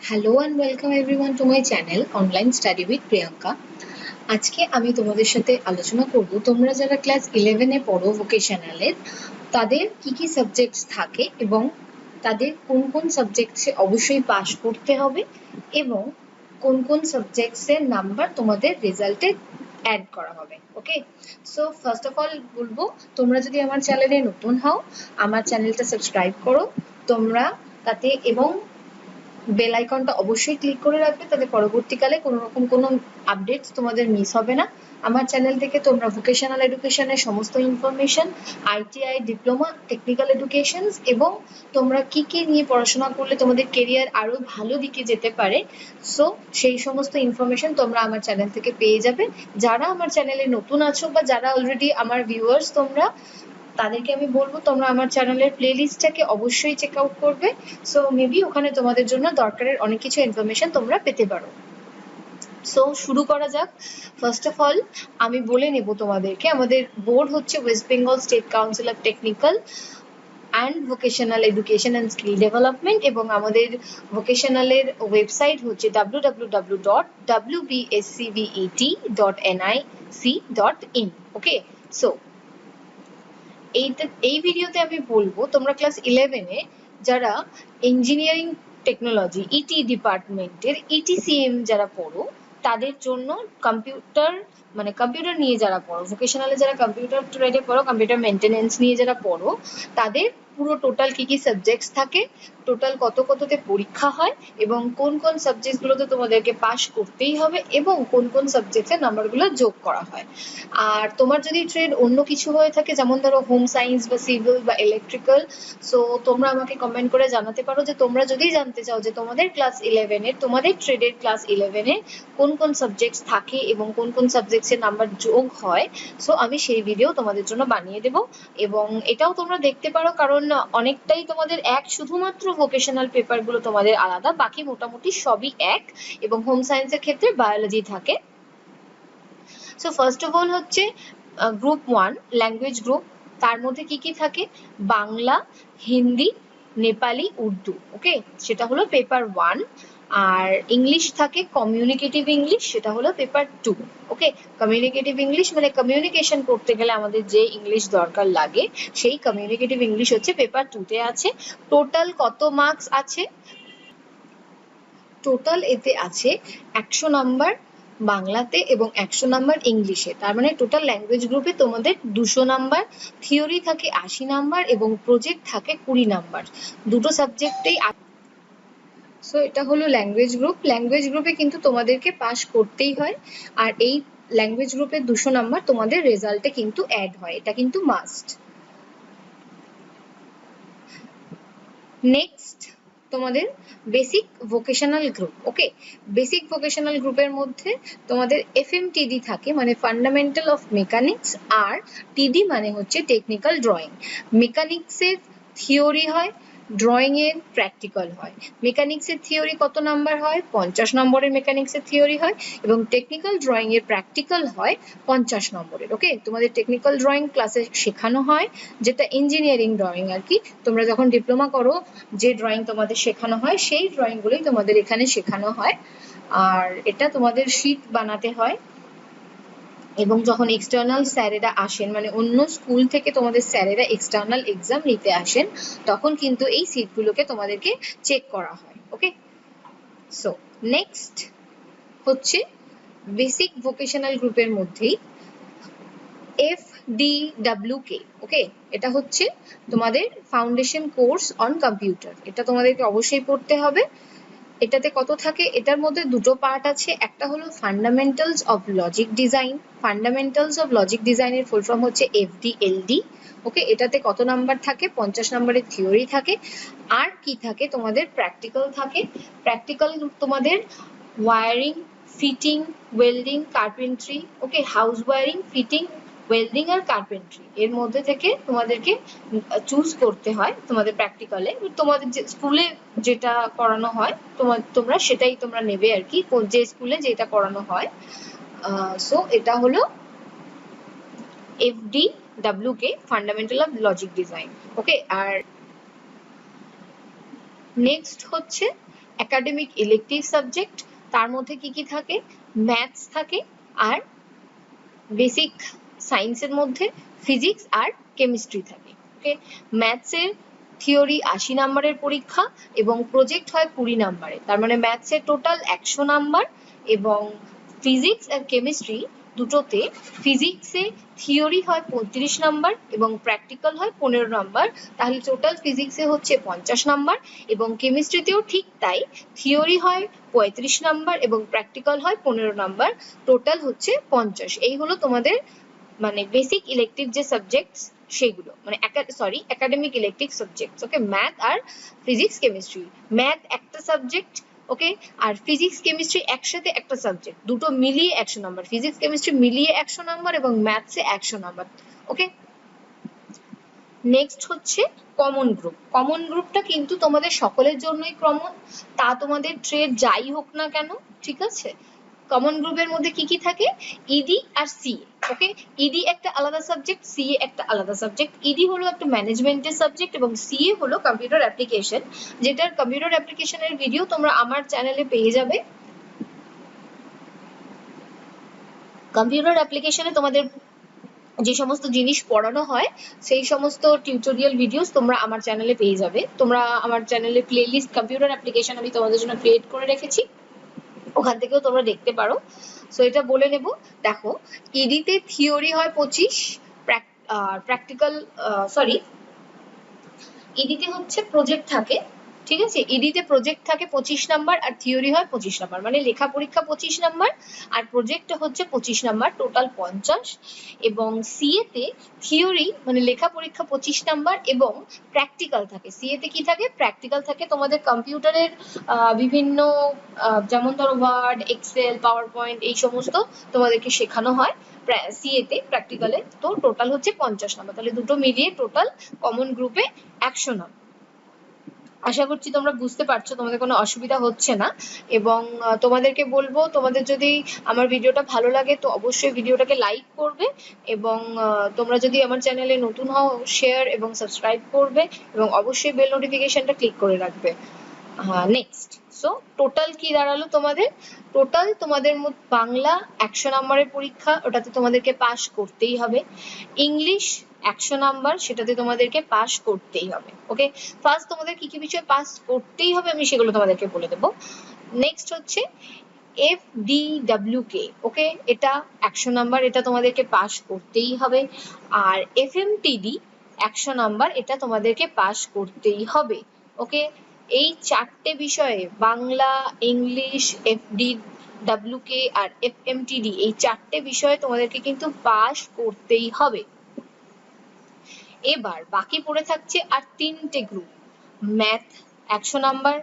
Hello and welcome everyone to my channel online study with Priyanka আজকে আমি তোমাদের সাথে আলোচনা করব, তোমরা যারা ক্লাস ইলেভেনে পড়ো ভোকেশনালের তাদের কি কি সাবজেক্টস থাকে এবং তাদের কোন কোন সাবজেক্টসে অবশ্যই পাস করতে হবে এবং কোন কোন সাবজেক্টসের নাম্বার তোমাদের রেজাল্টে অ্যাড করা হবে okay so first of all বলব, তোমরা যদি আমার চ্যানেলে নতুন হও, আমার চ্যানেলটা সাবস্ক্রাইব করো, তোমরা তাতে এবং বেল আইকনটা অবশ্যই ক্লিক করে রাখবে তাতে পরবর্তীকালে কোনো রকম কোনো আপডেটস তোমাদের মিস হবে না। আমার চ্যানেল থেকে তোমরা ভোকেশনাল এডুকেশনের সমস্ত information ITI diploma technical educations এবং তোমরা কি কি নিয়ে পড়াশোনা করলে তোমাদের কেরিয়ার আরও ভালো দিকে যেতে পারে সো সেই সমস্ত ইনফরমেশন তোমরা আমার চ্যানেল থেকে পেয়ে যাবে। যারা আমার চ্যানেলে নতুন আছো বা যারা অলরেডি আমার ভিউয়ার্স তোমরা তাদেরকে আমি বলব, তোমরা আমার চ্যানেলের প্লেলিস্টটাকে অবশ্যই চেক আউট করবে। সো মেবি ওখানে তোমাদের জন্য দরকারের অনেক কিছু ইনফরমেশন তোমরা পেতে পারো। সো শুরু করা যাক। ফার্স্ট অফ অল আমি বলে নেব তোমাদেরকে, আমাদের বোর্ড হচ্ছে West Bengal state council of technical and vocational education and skill development এবং আমাদের ভোকেশনালের ওয়েবসাইট হচ্ছে W W W dot W BSCVET dot NIC dot in okay so এই ভিডিওতে আমি বলব, তোমরা ক্লাস ইলেভেনে যারা ইঞ্জিনিয়ারিং টেকনোলজি ইটি ডিপার্টমেন্টের ইটিসিএম যারা পড়ো, তাদের জন্য কম্পিউটার মানে কম্পিউটার নিয়ে যারা পড়ো ভোকেশনালে যারা কম্পিউটার ট্রেডে পড়ো কম্পিউটার মেনটেনেন্স নিয়ে যারা পড়ো, তাদের পুরো টোটাল কি কি সাবজেক্টস থাকে টোটাল কত কততে পরীক্ষা হয় এবং কোন কোন সাবজেক্টগুলোতে তোমাদেরকে পাস করতেই হবে এবং কোন কোন সাবজেক্টের নাম্বারগুলো যোগ করা হয়। আর তোমার যদি ট্রেড অন্য কিছু হয়ে থাকে, যেমন ধরো হোম সায়েন্স বা সিভিল বা ইলেকট্রিক্যাল সো তোমরা আমাকে কমেন্ট করে জানাতে পারো যে তোমরা যদি জানতে চাও যে তোমাদের ক্লাস ইলেভেনের তোমাদের ট্রেডের ক্লাস ইলেভেনে কোন কোন সাবজেক্টস থাকে এবং কোন কোন সাবজেক্টসের নাম্বার যোগ হয় সো আমি সেই ভিডিও তোমাদের জন্য বানিয়ে দেব। এবং এটাও তোমরা দেখতে পারো, কারণ অনেকটাই তোমাদের এক শুধুমাত্র ভোকেশনাল পেপারগুলো তোমাদের আলাদা, বাকি মোটামুটি সবই এক এবং হোম সায়েন্সের ক্ষেত্রে বায়োলজি থাকে। সো ফার্স্ট অফ অল হচ্ছে গ্রুপ ওয়ান ল্যাঙ্গুয়েজ গ্রুপ তার মধ্যে কি কি থাকে? বাংলা, হিন্দি, নেপালি, উর্দু ওকে সেটা হলো পেপার ওয়ান আর ইংলিশ থাকে কমিউনিকেটিভ ইংলিশ সেটা হলো paper two okay communicative English মানে কমিউনিকেশন করতে গেলে আমাদের যে ইংলিশ দরকার লাগে, সেই কমিউনিকেটিভ ইংলিশ হচ্ছে পেপার টুতে আছে। টোটাল কত মার্কস আছে? টোটাল এতে আছে একশো নাম্বার বাংলাতে এবং একশো নাম্বার ইংলিশে তার মানে টোটাল ল্যাঙ্গুয়েজ গ্রুপে তোমাদের দুশো নাম্বার থিওরি থাকে আশি নাম্বার এবং প্রজেক্ট থাকে কুড়ি নাম্বার দুটো সাবজেক্টেই সো এটা হলো ল্যাঙ্গুয়েজ গ্রুপ ল্যাঙ্গুয়েজ গ্রুপে কিন্তু তোমাদেরকে পাস করতেই হয়। আর এই ল্যাঙ্গুয়েজ গ্রুপের দুশো নাম্বার তোমাদের রেজাল্টে কিন্তু অ্যাড হয়। এটা কিন্তু মাস্ট নেক্সট তোমাদের basic vocational group okay basic vocational গ্রুপের মধ্যে তোমাদের এফএমটিডি থাকে মানে fundamental of mechanics R TD মানে হচ্ছে টেকনিক্যাল ড্রয়িং মেকানিক্সের থিওরি হয় ড্রয়িং এর প্র্যাকটিক্যাল হয়। মেকানিক্সের থিওরি কত নাম্বার হয়? পঞ্চাশ নম্বরের মেকানিক্সের থিওরি হয় এবং টেকনিক্যাল ড্রয়িং এর প্র্যাকটিক্যাল হয় পঞ্চাশ নম্বরের ওকে তোমাদের টেকনিক্যাল ড্রয়িং ক্লাসে শেখানো হয়, যেটা ইঞ্জিনিয়ারিং ড্রয়িং আর কি। তোমরা যখন ডিপ্লোমা করো, যে ড্রয়িং তোমাদের শেখানো হয়, সেই ড্রয়িংগুলোই তোমাদের এখানে শেখানো হয়। আর এটা তোমাদের শিট বানাতে হয়। এবং যখন এক্সটার্নাল স্যারেরা আসেন মানে অন্য স্কুল থেকে তোমাদের স্যারেরা এক্সটার্নাল এক্সাম নিতে আসেন, তখন কিন্তু এই সিটগুলোকে তোমাদেরকে চেক করা হয় ওকে সো নেক্সট হচ্ছে বেসিক ভোকেশনাল গ্রুপের মধ্যেই F D W K okay এটা হচ্ছে তোমাদের ফাউন্ডেশন কোর্স অন কম্পিউটার এটা তোমাদেরকে অবশ্যই পড়তে হবে। এটাতে কত থাকে? এটার মধ্যে দুটো পার্ট আছে। একটা হলো fundamentals of logic design fundamentals of logic ডিজাইনের ফুল ফর্ম হচ্ছে এফডিএলডি ওকে এটাতে কত নাম্বার থাকে? পঞ্চাশ নাম্বারের থিওরি থাকে। আর কি থাকে? তোমাদের প্র্যাকটিক্যাল থাকে। প্র্যাকটিক্যাল তোমাদের wiring fitting welding carpentry okay house wiring fitting welding আর কার্পেন্ট্রি এর মধ্যে থেকে তোমাদেরকে চুজ করতে হয় তোমাদের প্র্যাকটিক্যালে তোমাদের স্কুলে যেটা করানো হয় তোমার তোমরা সেটাই তোমরা নেবে আর কি যে স্কুলে যেটা করানো হয়। সো এটা হলো FD W K fundamental of logic design okay R next হচ্ছে একাডেমিক ইলেকটিভ সাবজেক্ট তার মধ্যে কি কি থাকে? ম্যাথস থাকে আর বেসিক সায়েন্সের মধ্যে, ফিজিক্স আর কেমিস্ট্রি থাকে ওকে ম্যাথসের থিওরি আশি নাম্বারের পরীক্ষা এবং প্রজেক্ট হয় কুড়ি নাম্বারে। তার মানে ম্যাথসের টোটাল একশো নাম্বার এবং ফিজিক্স আর কেমিস্ট্রি দুটোতে ফিজিক্সে থিওরি হয় পঁয়ত্রিশ নাম্বার এবং প্র্যাকটিক্যাল হয় পনেরো নাম্বার। তাহলে টোটাল ফিজিক্সে হচ্ছে পঞ্চাশ নাম্বার এবং কেমিস্ট্রিতেও ঠিক তাই থিওরি হয় পঁয়ত্রিশ নাম্বার এবং প্র্যাকটিক্যাল হয় পনেরো নাম্বার। টোটাল হচ্ছে পঞ্চাশ। এই হলো তোমাদের মানে বেসিক ইলেকটিভ যে সাবজেক্টস সেগুলো মানে sorry academic elective subjects okay math আর ফিজিক্স কেমিস্ট্রি ম্যাথ একটা সাবজেক্ট ওকে আর ফিজিক্স কেমিস্ট্রি একসাথে একটা সাবজেক্ট দুটো মিলিয়ে একশো নাম্বার ফিজিক্স কেমিস্ট্রি মিলিয়ে একশো নাম্বার এবং ম্যাথসে একশো নাম্বার ওকে নেক্সট হচ্ছে কমন গ্রুপ কমন গ্রুপটা কিন্তু তোমাদের সকলের জন্যই কমন তা তোমাদের ট্রেড যাই হোক না কেন, ঠিক আছে? কমন গ্রুপের মধ্যে কি কি থাকে? ইডি আর সি ওকে ইডি একটা আলাদা সাবজেক্ট সিএ একটা আলাদা সাবজেক্ট ইডি হলো একটা ম্যানেজমেন্টের সাবজেক্ট এবং সিএ হলো কম্পিউটার অ্যাপ্লিকেশন যেটার কম্পিউটার অ্যাপ্লিকেশনের ভিডিও তোমরা আমার চ্যানেলে পেয়ে যাবে। কম্পিউটার অ্যাপ্লিকেশনে তোমাদের যে সমস্ত জিনিস পড়ানো হয়, সেই সমস্ত টিউটোরিয়াল ভিডিওস তোমরা আমার চ্যানেলে পেয়ে যাবে। তোমরা আমার চ্যানেলে প্লেলিস্ট কম্পিউটার অ্যাপ্লিকেশন আমি তোমাদের জন্য ক্রিয়েট করে রেখেছি। ওখান থেকেও তোমরা দেখতে পারো। সো এটা বলে নেব। দেখো, ইডিতে থিওরি হয় পঁচিশ প্র্যাকটিক্যাল সরি ইডিতে হচ্ছে প্রজেক্ট থাকে। ঠিক আছে? ইডিতে প্রজেক্ট থাকে পঁচিশ নাম্বার আর থিওরি হয় পঁচিশ নাম্বার মানে লেখা পরীক্ষা পঁচিশ নাম্বার আর প্রজেক্ট হচ্ছে পঁচিশ নাম্বার টোটাল পঞ্চাশ। এবং সিএতে থিওরি মানে লেখা পরীক্ষা পঁচিশ নাম্বার এবং প্র্যাকটিক্যাল থাকে। সিএতে কি থাকে? প্র্যাকটিক্যাল থাকে তোমাদের কম্পিউটারের বিভিন্ন যেমন ধরো ওয়ার্ড এক্সেল পাওয়ার পয়েন্ট এই সমস্ত তোমাদেরকে শেখানো হয়। সিএতে প্র্যাকটিক্যালে তো টোটাল হচ্ছে পঞ্চাশ নাম্বার তাহলে দুটো মিলিয়ে টোটাল কমন গ্রুপে একশো নাম্বার আশা করছি তোমরা বুঝতে পারছ, তোমাদের কোনো অসুবিধা হচ্ছে না। এবং তোমাদেরকে বলব, তোমাদের যদি আমার ভিডিওটা ভালো লাগে, তো অবশ্যই ভিডিওটাকে লাইক করবে এবং তোমরা যদি আমার চ্যানেলে নতুন হও শেয়ার এবং সাবস্ক্রাইব করবে এবং অবশ্যই বেল নোটিফিকেশনটা ক্লিক করে রাখবে। নেক্সট সো টোটাল কি দাঁড়াল তোমাদের? টোটাল তোমাদের বাংলা একশো নম্বরের পরীক্ষা, ওটাতে তোমাদেরকে পাস করতেই হবে। ইংলিশ একশো নাম্বার, সেটাতে তোমাদেরকে পাস করতেই হবে ওকে ফার্স্ট তোমাদের কি কি বিষয়ে পাস করতেই হবে আমি সেগুলো তোমাদেরকে বলে দেবো। নেক্সট হচ্ছে F D W K okay এটা একশো নাম্বার, এটা তোমাদেরকে পাস করতেই হবে। আর এফ এম টিডি একশো নাম্বার, এটা তোমাদেরকে পাস করতেই হবে ওকে এই চারটে বিষয়ে Bangla, English F D W K আর এফ এম টিডি এই চারটে বিষয়ে তোমাদেরকে কিন্তু পাস করতেই হবে। এবার বাকি পড়ে থাকছে আর তিনটে গ্রুপ ম্যাথ একশো নাম্বার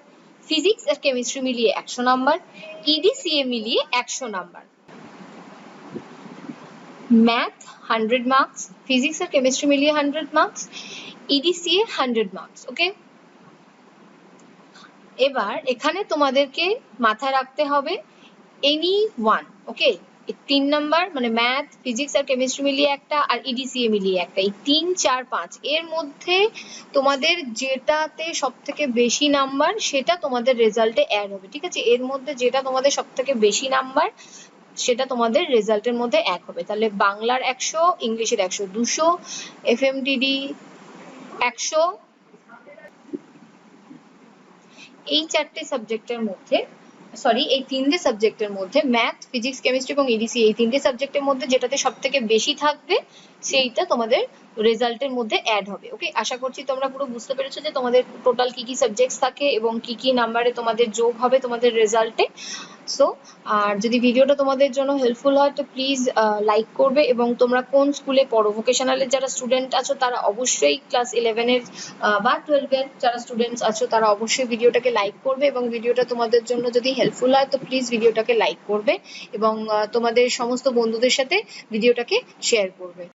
ফিজিক্স আর কেমিস্ট্রি মিলিয়ে একশো নাম্বার ইডিসিএ মিলিয়ে একশো number math hundred marks physics আর কেমিস্ট্রি মিলিয়ে hundred marks EDCA hundred marks okay এবার এখানে তোমাদেরকে মাথায় রাখতে হবে এনি ওয়ান ওকে তিন নাম্বার মানে ম্যাথ ফিজিক্স আর কেমিস্ট্রি মিলিয়ে একটা, আর ইডিসিএ মিলিয়ে একটা। এই তিন, চার, পাঁচ, এর মধ্যে তোমাদের যেটাতে সব থেকে বেশি নাম্বার, সেটা তোমাদের রেজাল্টে অ্যাড হবে, ঠিক আছে? এর মধ্যে যেটা তোমাদের সব থেকে বেশি নাম্বার, সেটা তোমাদের রেজাল্টের মধ্যে এক হবে। তাহলে বাংলার একশো, ইংলিশের একশো দুশো এফ এম টিডি একশো। এই চারটে সাবজেক্টের মধ্যে সরি এই তিনটে সাবজেক্টের মধ্যে ম্যাথ ফিজিক্স কেমিস্ট্রি এবং ইডিসি এই তিনটে সাবজেক্টের মধ্যে যেটাতে সব থেকে বেশি থাকবে সেইটা তোমাদের রেজাল্টের মধ্যে অ্যাড হবে ওকে আশা করছি তোমরা পুরো বুঝতে পেরেছ যে তোমাদের টোটাল কি কি সাবজেক্টস থাকে এবং কি কি নাম্বারে তোমাদের যোগ হবে তোমাদের রেজাল্টে সো আর যদি ভিডিওটা তোমাদের জন্য হেল্পফুল হয়, তো প্লিজ লাইক করবে এবং তোমরা কোন স্কুলে পড়ো? ভোকেশনালের যারা স্টুডেন্ট আছো, তারা অবশ্যই ক্লাস ইলেভেনের বা টুয়েলভের যারা স্টুডেন্টস আছো, তারা অবশ্যই ভিডিওটাকে লাইক করবে এবং ভিডিওটা তোমাদের জন্য যদি হেল্পফুল হয়, তো প্লিজ ভিডিওটাকে লাইক করবে এবং তোমাদের সমস্ত বন্ধুদের সাথে ভিডিওটাকে শেয়ার করবে।